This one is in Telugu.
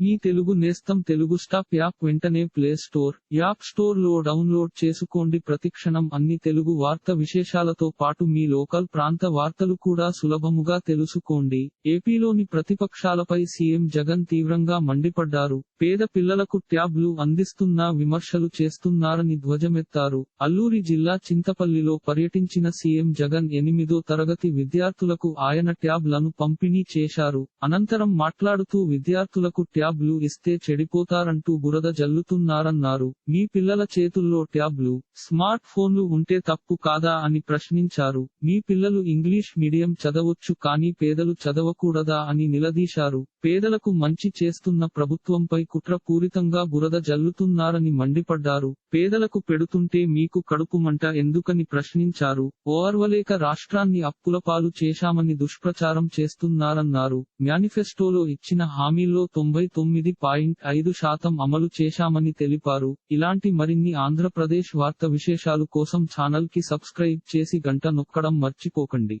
మీ తెలుగు నేస్తం తెలుగు స్టాప్ యాప్ వెంటనే ప్లే స్టోర్ యాప్ స్టోర్లో డౌన్లోడ్ చేసుకోండి. ప్రతిక్షణం అన్ని తెలుగు వార్త విశేషాలతో పాటు మీ లోకల్ ప్రాంత వార్తలు కూడా సులభముగా తెలుసుకోండి. ఏపీలోని ప్రతిపక్షాలపై సీఎం జగన్ తీవ్రంగా మండిపడ్డారు. పేద పిల్లలకు ట్యాబ్లు అందిస్తున్నా విమర్శలు చేస్తున్నారని ధ్వజమెత్తారు. అల్లూరి జిల్లా చింతపల్లిలో పర్యటించిన సీఎం జగన్ ఎనిమిదో తరగతి విద్యార్థులకు ఆయన ట్యాబ్లను పంపిణీ చేశారు. అనంతరం మాట్లాడుతూ విద్యార్థులకు ట్యాబ్లు ఇస్తే చెడిపోతారంటూ బురద జల్లుతున్నారన్నారు. మీ పిల్లల చేతుల్లో ట్యాబ్లు స్మార్ట్ ఫోన్లు ఉంటే తప్పు కాదా అని ప్రశ్నించారు. మీ పిల్లలు ఇంగ్లీష్ మీడియం చదవొచ్చు కానీ పేదలు చదవకూడదా అని నిలదీశారు. పేదలకు మంచి చేస్తున్న ప్రభుత్వంపై కుట్రపూరితంగా బురద జల్లుతున్నారని మండిపడ్డారు. పేదలకు పెడుతుంటే మీకు కడుపు మంట ఎందుకని ప్రశ్నించారు. ఓర్వలేక రాష్ట్రాన్ని అప్పులపాలు చేశామని దుష్ప్రచారం చేస్తున్నారన్నారు. మేనిఫెస్టోలో ఇచ్చిన హామీల్లో తొంభై తొమ్మిది పాయింట్ ఐదు శాతం అమలు చేశామని తెలిపారు. ఇలాంటి మరిన్ని ఆంధ్రప్రదేశ్ వార్త విశేషాలు కోసం ఛానల్కి సబ్స్క్రైబ్ చేసి గంట నొక్కడం మర్చిపోకండి.